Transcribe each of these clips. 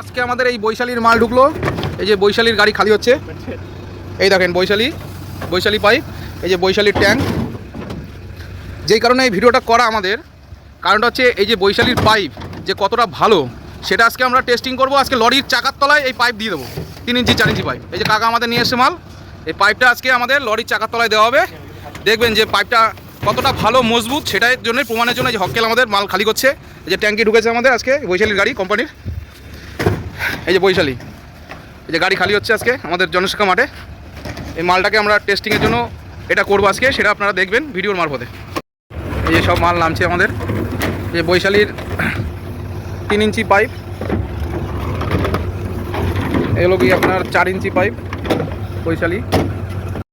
আজকে আমাদের এই বৈশালীর মাল ঢুকলো। এই যে বৈশালীর গাড়ি খালি হচ্ছে। এই দেখেন বৈশালী বৈশালী পাইপ, এই যে বৈশালীর ট্যাঙ্ক। যেই কারণে এই ভিডিওটা করা আমাদের, কারণটা হচ্ছে এই যে বৈশালীর পাইপ যে কতটা ভালো, সেটা আজকে আমরা টেস্টিং করব। আজকে লরির চাকার তলায় এই পাইপ দিয়ে দেবো, তিন ইঞ্চি, চার ইঞ্চি পাইপ। এই যে কাকা আমাদের নিয়ে এসছে মাল, এই পাইপটা আজকে আমাদের লরির চাকার তলায় দেওয়া হবে। দেখবেন যে পাইপটা কতটা ভালো, মজবুত, সেটার জন্য প্রমাণের জন্য যে হকেল আমাদের মাল খালি করছে। যে ট্যাঙ্কি ঢুকেছে আমাদের আজকে, বৈশালীর গাড়ি, কোম্পানির। এই যে বৈশালী। এই যে গাড়ি খালি হচ্ছে আজকে আমাদের জনশিক্ষা মাঠে। এই মালটাকে আমরা টেস্টিংয়ের জন্য এটা করব আজকে, সেটা আপনারা দেখবেন ভিডিওর মারফতে। এই যে সব মাল নামছে আমাদের। এই যে বৈশালীর তিন ইঞ্চি পাইপ। এগুলো কি আপনার চার ইঞ্চি পাইপ, বৈশালী।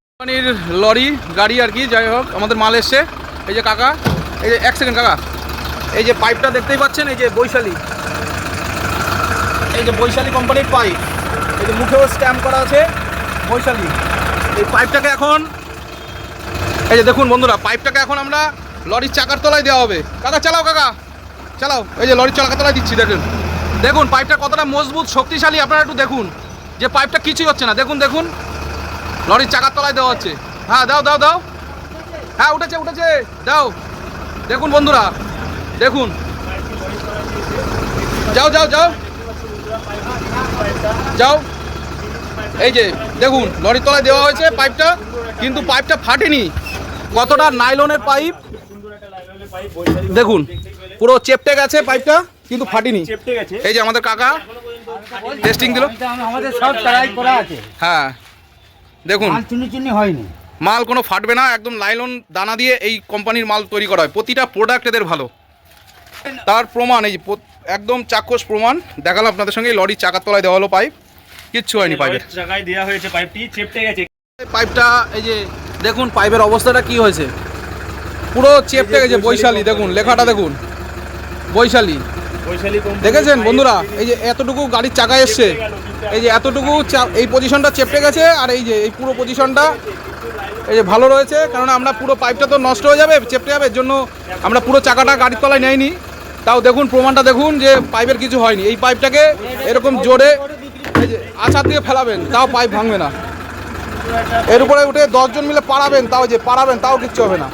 কোম্পানির লরি, গাড়ি আর কি, যাই হোক, আমাদের মাল এসছে। এই যে কাকা, এই যে, এক সেকেন্ড কাকা। এই যে পাইপটা দেখতেই পাচ্ছেন, এই যে বৈশালী। এই যে বৈশালী কোম্পানির পাইপ এই যে মুখেও স্ট্যাম্প করা আছে, বৈশালী। এই পাইপটাকে এখন, এই যে দেখুন বন্ধুরা পাইপটাকে এখন আমরা লরির চাকার তলায় দেওয়া হবে। কাকা, চালাও কাকা, চালাও। এই যে লরির চাকার তলায় দিচ্ছি, দেখুন। দেখুন পাইপটা কতটা মজবুত, শক্তিশালী, আপনারা একটু দেখুন। যে পাইপটা কিছুই হচ্ছে না, দেখুন দেখুন। লরির চাকার তলায় দেওয়া হচ্ছে। হ্যাঁ দাও দাও দাও। হ্যাঁ উঠেছে উঠেছে। দাও। দেখুন বন্ধুরা, দেখুন। যাও যাও যাও। যাও। এই যে, দেখুন লরির তলায় দেওয়া হয়েছে পাইপটা, কিন্তু পাইপটা ফাটেনি। কতটা নাইলনের পাইপ? দেখুন, পুরো চেপটে গেছে পাইপটা, কিন্তু ফাটেনি। এই যে আমাদের কাকা টেস্টিং দিল। আমাদের সব করা আছে হ্যাঁ দেখুন। হয়নি মাল কোনো ফাটবে না, একদম লাইলন দানা দিয়ে এই কোম্পানির মাল তৈরি করা হয়। প্রতিটা প্রোডাক্ট এদের ভালো। তার প্রমাণ, এই একদম চাক্ষুষ প্রমাণ। দেখালাম আপনাদের সঙ্গে লরির চাকার তলায় দেওয়া হলো পাইপ। কিচ্ছু হয়নি পাইপের জায়গায় দেওয়া হয়েছে পাইপটি চেপটে গেছে। পাইপটা এই যে দেখুন পাইপের অবস্থাটা কি হয়েছে। পুরো চেপটে গেছে বৈশালী দেখুন লেখাটা দেখুন। বৈশালী। দেখেছেন বন্ধুরা? এই যে এতটুকু গাড়ির চাকা এসছে। এই যে এতটুকু এই পজিশনটা চেপটে গেছে আর এই যে এই পুরো পজিশনটা এই যে ভালো রয়েছে কারণ আমরা পুরো পাইপটা তো নষ্ট হয়ে যাবে চেপটে যাবে এর জন্য আমরা পুরো চাকাটা গাড়ির তলায় নেয়নি। তাও দেখুন, প্রমাণটা দেখুন যে পাইপের কিছু হয়নি। এই পাইপটাকে এরকম জোরে আছাড় দিয়ে ফেলাবেন, তাও পাইপ ভাঙবে না। এর উপরে উঠে দশজন মিলে পাড়াবেন, তাও যে পাড়াবেন, তাও কিচ্ছু হবে না।